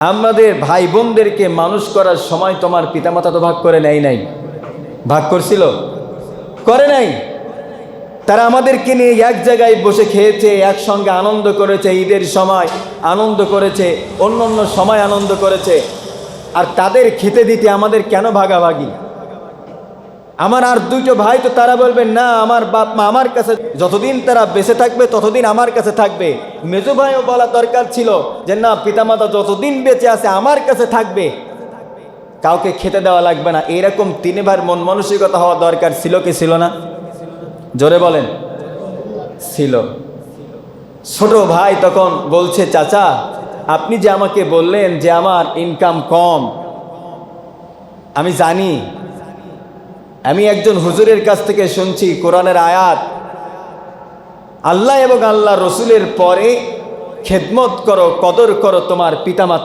আমাদের ভাই বোনদেরকে মানুষ করার সময় তোমার পিতামাতা তো ভাগ করে নেয় নাই। ভাগ করছিল? করে নাই। তারা আমাদেরকে নিয়ে এক জায়গায় বসে খেয়েছে, একসঙ্গে আনন্দ করেছে, ঈদের সময় আনন্দ করেছে অন্য অন্য সময় আনন্দ করেছে। আর তাদের খেতে দিতে আমাদের কেন ভাগাভাগি? আমার আর দুটো ভাই তো তারা বলবেন না, আমার বাপ মা আমার কাছে যতদিন তারা বেঁচে থাকবে, ততদিন আমার কাছে থাকবে। মেজো ভাইও বলা দরকার ছিল যে, না, পিতামাতা যতদিন বেঁচে আছে, আমার কাছে থাকবে। কাউকে খেতে দেওয়া লাগবে না। এরকম তিনবার মন মানসিকতা হওয়া দরকার ছিল কি ছিল না? জোরে বলেন। ছিল। ছোট ভাই তখন বলছে, চাচা, আপনি যে আমাকে বললেন যে আমার ইনকাম কম, আমি জানি আমি একজন হুজুরের কাছ থেকে শুনছি কোরআনের আয়াত। আল্লাহ এবং আল্লাহ রসুলের পরে খেদমত করো, কদর করো তোমার পিতামাতা।